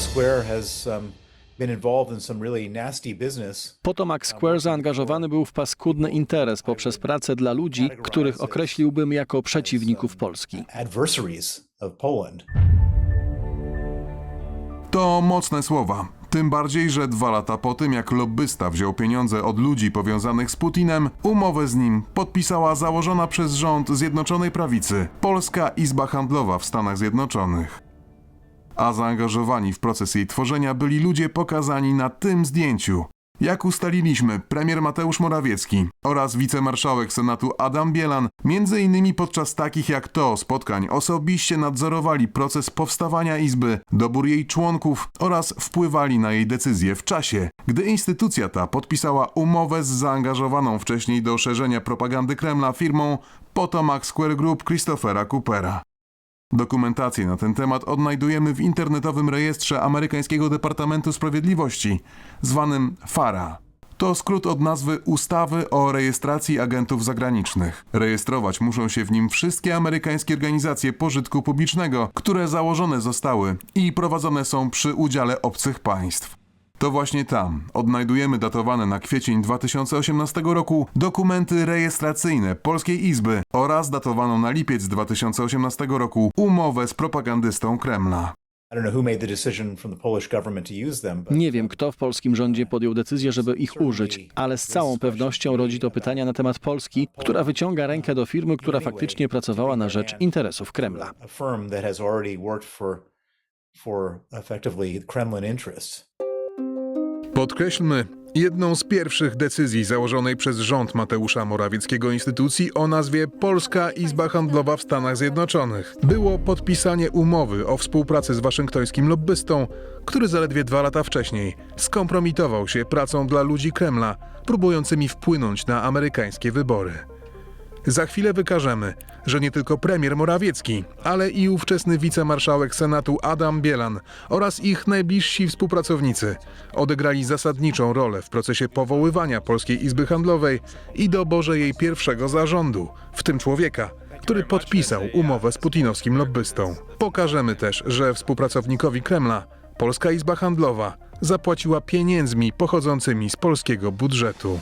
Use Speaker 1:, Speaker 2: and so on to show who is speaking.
Speaker 1: Square has um.
Speaker 2: Potomac Square zaangażowany był w paskudny interes poprzez pracę dla ludzi, których określiłbym jako przeciwników Polski.
Speaker 3: To mocne słowa. Tym bardziej, że dwa lata po tym, jak lobbysta wziął pieniądze od ludzi powiązanych z Putinem, umowę z nim podpisała założona przez rząd Zjednoczonej Prawicy Polska Izba Handlowa w Stanach Zjednoczonych. A zaangażowani w proces jej tworzenia byli ludzie pokazani na tym zdjęciu. Jak ustaliliśmy, premier Mateusz Morawiecki oraz wicemarszałek Senatu Adam Bielan, między innymi podczas takich jak to spotkań, osobiście nadzorowali proces powstawania Izby, dobór jej członków oraz wpływali na jej decyzje w czasie, gdy instytucja ta podpisała umowę z zaangażowaną wcześniej do szerzenia propagandy Kremla firmą Potomac Square Group Christophera Coopera. Dokumentację na ten temat odnajdujemy w internetowym rejestrze amerykańskiego Departamentu Sprawiedliwości, zwanym FARA. To skrót od nazwy Ustawy o rejestracji agentów zagranicznych. Rejestrować muszą się w nim wszystkie amerykańskie organizacje pożytku publicznego, które założone zostały i prowadzone są przy udziale obcych państw. To właśnie tam odnajdujemy datowane na kwiecień 2018 roku dokumenty rejestracyjne Polskiej Izby oraz datowaną na lipiec 2018 roku umowę z propagandystą Kremla.
Speaker 2: Nie wiem, kto w polskim rządzie podjął decyzję, żeby ich użyć, ale z całą pewnością rodzi to pytania na temat Polski, która wyciąga rękę do firmy, która faktycznie pracowała na rzecz interesów Kremla.
Speaker 3: Podkreślmy, jedną z pierwszych decyzji założonej przez rząd Mateusza Morawieckiego instytucji o nazwie Polska Izba Handlowa w Stanach Zjednoczonych było podpisanie umowy o współpracy z waszyngtońskim lobbystą, który zaledwie dwa lata wcześniej skompromitował się pracą dla ludzi Kremla, próbującymi wpłynąć na amerykańskie wybory. Za chwilę wykażemy, że nie tylko premier Morawiecki, ale i ówczesny wicemarszałek Senatu Adam Bielan oraz ich najbliżsi współpracownicy odegrali zasadniczą rolę w procesie powoływania Polskiej Izby Handlowej i doborze jej pierwszego zarządu, w tym człowieka, który podpisał umowę z putinowskim lobbystą. Pokażemy też, że współpracownikowi Kremla Polska Izba Handlowa zapłaciła pieniędzmi pochodzącymi z polskiego budżetu.